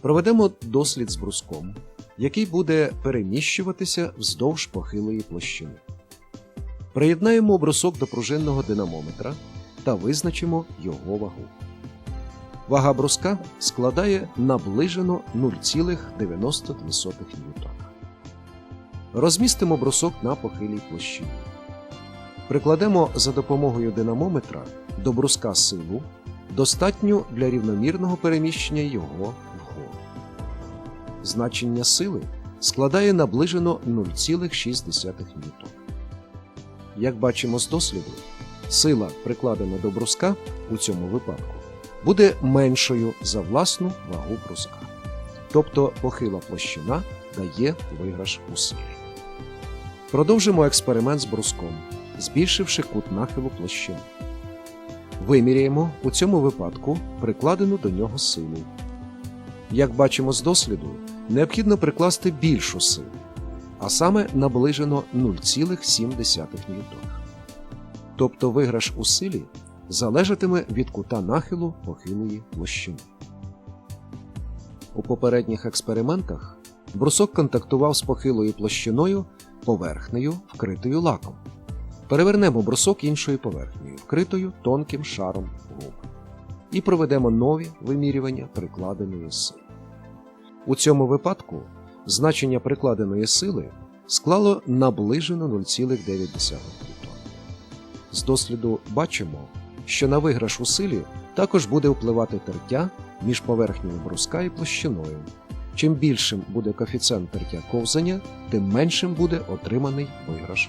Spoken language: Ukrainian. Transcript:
Проведемо дослід з бруском, який буде переміщуватися вздовж похилої площини. Приєднаємо брусок до пружинного динамометра та визначимо його вагу. Вага бруска складає наближено 0,92 ньютона. Розмістимо брусок на похилій площині. Прикладемо за допомогою динамометра до бруска силу, достатню для рівномірного переміщення його. Значення сили складає наближено 0,6 ньютона. Як бачимо з досліду, сила, прикладена до бруска у цьому випадку, буде меншою за власну вагу бруска. Тобто похила площина дає виграш у силі. Продовжимо експеримент з бруском, збільшивши кут нахилу площини. Виміряємо у цьому випадку прикладену до нього силу. Як бачимо з досліду, необхідно прикласти більшу силу, а саме наближено 0,7 ньютона. Тобто виграш у силі залежатиме від кута нахилу похилої площини. У попередніх експериментах брусок контактував з похилою площиною поверхнею, вкритою лаком. Перевернемо брусок іншою поверхнею, вкритою тонким шаром гуми. І проведемо нові вимірювання прикладеної сили. У цьому випадку значення прикладеної сили склало наближено 0,9 ньютона. З досліду бачимо, що на виграш у силі також буде впливати тертя між поверхнею бруска і площиною. Чим більшим буде коефіцієнт тертя ковзання, тим меншим буде отриманий виграш